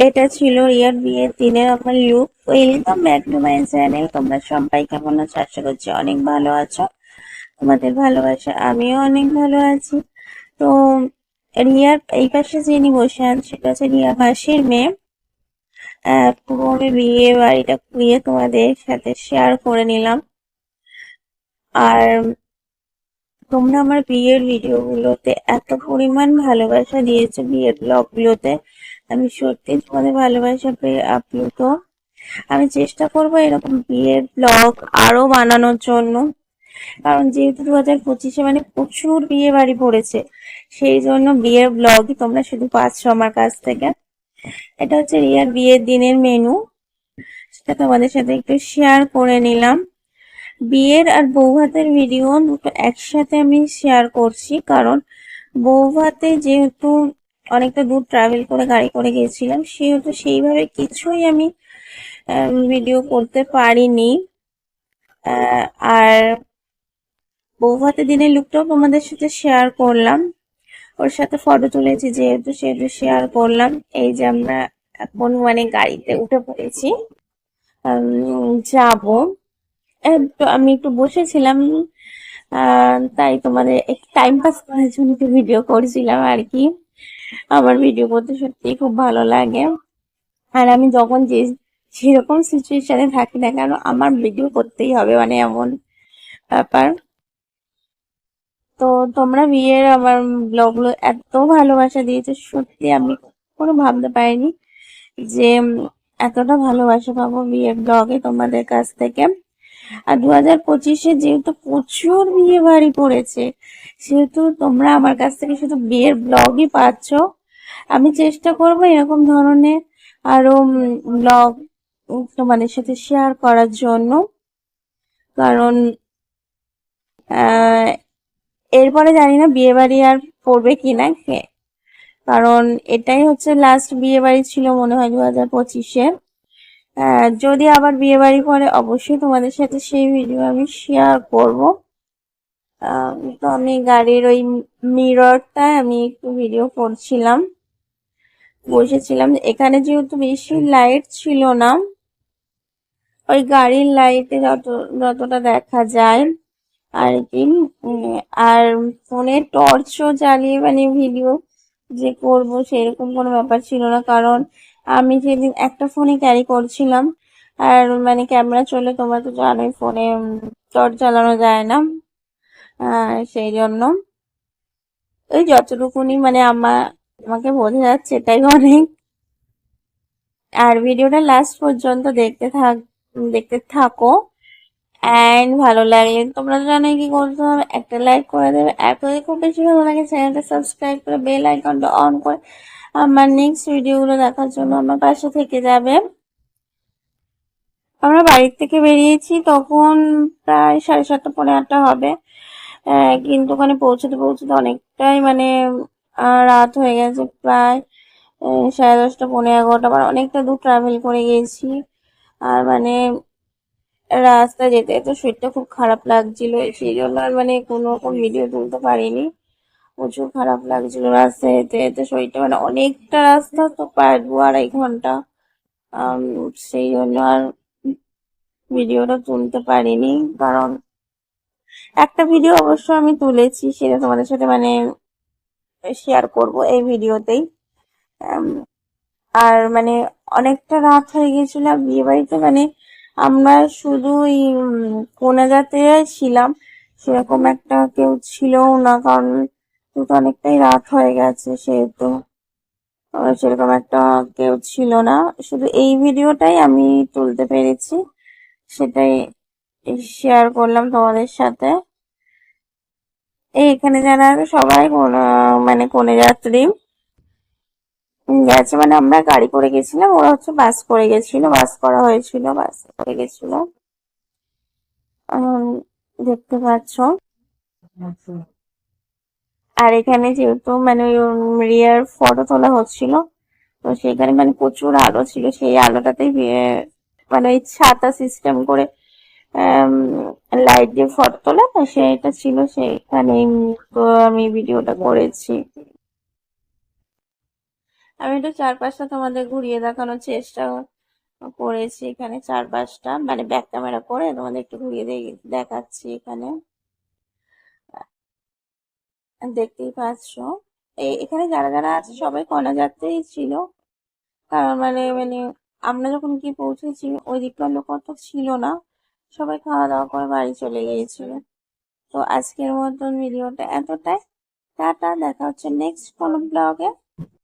এটা ছিল রিয়ার বিয়ের দিনের আমার look welcome back to my channel তোমরা সবাই কেমন আছো? আশা করছি অনেক ভালো আছো। তোমাদের ভালোবাসা আমিও অনেক ভালো আছি। তো রিয়ার এই পাশে যিনি বসে আছেন, সেটা হচ্ছে রিয়া মাসির মেয়ে। পুরো আমি বিয়ে বাড়িটা ঘুরিয়ে তোমাদের সাথে শেয়ার করে নিলাম। আর তোমরা আমার বিয়ের ভিডিওগুলোতে এত পরিমাণ ভালোবাসা দিয়েছ বিয়ের ব্লগগুলোতে আমি সত্যি তোমাদের ভালোবাসা পেয়ে আপ্লুত। আমি চেষ্টা করব এরকম বিয়ের ব্লগ আরও বানানোর জন্য। কারণ যেহেতু দু হাজার পঁচিশে মানে প্রচুর বিয়ে বাড়ি পড়েছে, সেই জন্য বিয়ের ব্লগই তোমরা শুধু পাচ্ছ আমার কাছ থেকে। এটা হচ্ছে রিয়ার বিয়ের দিনের মেনু সেটা তোমাদের সাথে একটু শেয়ার করে নিলাম। বিয়ের আর বৌভাতের ভিডিও দুটো একসাথে আমি শেয়ার করছি, কারণ বৌভাতে যেহেতু অনেকটা দূর ট্রাভেল করে গাড়ি করে গেছিলাম সেহেতু সেইভাবে কিছুই আমি ভিডিও করতে পারিনি। আর বৌভাতের দিনের লুকটাও তোমাদের সাথে শেয়ার করলাম। ওর সাথে ফটো তুলেছি যেহেতু, সেহেতু শেয়ার করলাম। এই যে আমরা এখন মানে গাড়িতে উঠে পড়েছি। যাব। আমি একটু বসেছিলাম তাই তোমাদের টাইম পাস করার জন্য একটু ভিডিও করছিলাম আর কি। আমার ভিডিও করতে সত্যিই খুব ভালো লাগে। আর আমি যখন যে সেরকম সিচুয়েশনে থাকি না কেন, আমার ভিডিও করতেই হবে মানে এমন ব্যাপার। তো তোমরা বিয়ের আমার ব্লগগুলো এত ভালোবাসা দিয়েছে, সত্যি আমি কোনো ভাবতে পারিনি যে এতটা ভালোবাসা পাবো বিয়ের ব্লগে তোমাদের কাছ থেকে। আর দু হাজার পঁচিশে যেহেতু প্রচুর বিয়ে বাড়ি পড়েছে, সেহেতু তোমরা আমার কাছ থেকে শুধু বিয়ের ব্লগই পাচ্ছ। আমি চেষ্টা করব এরকম ধরনের আরও ব্লগ তোমাদের সাথে শেয়ার করার জন্য। কারণ এরপরে জানি না বিয়ে বাড়ি আর পড়বে কিনা। কারণ এটাই হচ্ছে লাস্ট বিয়ে বাড়ি ছিল মনে হয় দু হাজার পঁচিশে। যদি আবার বিয়ে বাড়ি পরে অবশ্যই তোমাদের সাথে সেই ভিডিও আমি শেয়ার করব। তো আমি গাড়ির ওই মিররটায় আমি একটু ভিডিও করছিলাম। বসেছিলাম। এখানে যেহেতু বেশি লাইট ছিল না, ওই গাড়ির লাইটে যত, যতটা দেখা যায় আর কি আর ফোনে টর্চও জ্বালিয়ে মানে ভিডিও যে করব সেরকম কোনো ব্যাপার ছিল না। কারণ আমি যেদিন একটা ফোনে ক্যারি করছিলাম, আর মানে ক্যামেরা চলে তোমরা তো জানোই ফোনে টর্চ চালানো যায় না। সেই জন্য ওই যতটুকুনি মানে আমার আমাকে বোঝা যাচ্ছে এটাই অনেক। আর ভিডিওটা লাস্ট পর্যন্ত দেখতে থাক, দেখতে থাকো। অ্যান্ড ভালো লাগলে তোমরা জানোই কি করতে হবে, একটা লাইক করে দেবে। যদি খুব বেশি ভালো লাগে চ্যানেলটা সাবস্ক্রাইব করে বেল আইকনটা অন করে আমার নেক্সট ভিডিওগুলো দেখার জন্য আমার পাশে থেকে যাবে। আমরা বাড়ির থেকে বেরিয়েছি, তখন প্রায় সাড়ে সাতটা পনেরো আটটা হবে। কিন্তু ওখানে পৌঁছতে পৌঁছতে অনেকটাই মানে রাত হয়ে গেছে প্রায় সাড়ে দশটা পনেরো এগারোটা। মানে অনেকটা দূর ট্রাভেল করে গেছি। আর মানে রাস্তা যেতে যেতে শরীরটা খুব খারাপ লাগছিল। সেই জন্য আর মানে কোনো রকম ভিডিও তুলতে পারিনি। প্রচুর খারাপ লাগছিল। রাস্তায় যেতে যেতে শরীরটা মানে অনেকটা রাস্তা তো প্রায় দু আড়াই ঘণ্টা। সেই জন্য আর ভিডিওটা তুলতে পারিনি কারণ একটা ভিডিও অবশ্য আমি তুলেছি, সেটা তোমাদের সাথে মানে শেয়ার করব এই ভিডিওতেই। আর মানে অনেকটা রাত হয়ে গেছিল বিয়ে বাড়িতে মানে আমরা শুধু এই কোনাজাতে ছিলাম। সেরকম একটা কেউ ছিলও না কারণ যেহেতু অনেকটাই রাত হয়ে গেছে সেহেতু। সেরকম একটা কেউ ছিল না। শুধু এই ভিডিওটাই আমি তুলতে পেরেছি। সেটাই শেয়ার করলাম তোমাদের সাথে। এখানে যারা সবাই মানে কোনে যাত্রী? গেছে মানে আমরা গাড়ি করে গেছিলাম। ওরা হচ্ছে বাস করে গেছিল। বাস করা হয়েছিল বাস করে গেছিল। দেখতে পাচ্ছ? আর এখানে যেহেতু মানে রিয়ার ফটো তোলা হচ্ছিল, তো সেখানে মানে প্রচুর আলো ছিল, সেই আলোটাতেই মানে ওই ছাতা সিস্টেম করে লাইট দিয়ে ফটো তোলা তো সেটা ছিল সেইখানেই তো আমি ভিডিওটা করেছি। আমি একটু চারপাশটা তোমাদের ঘুরিয়ে দেখানোর চেষ্টা করেছি এখানে, চারপাশটা মানে ব্যাক ক্যামেরা করে তোমাদের একটু ঘুরিয়ে দেখাচ্ছি এখানে। দেখতেই পাচ্ছ। এখানে যারা যারা আছে সবাই কনা যাত্রাই ছিল। কারণ মানে মানে আমরা যখন গিয়ে পৌঁছেছি, ওই দিকটা লোক অত ছিল না? সবাই খাওয়া দাওয়া করে বাড়ি চলে গিয়েছিল। তো আজকের মতন ভিডিওটা এতটাই। টাটা, দেখা হচ্ছে নেক্সট কোনো ব্লগে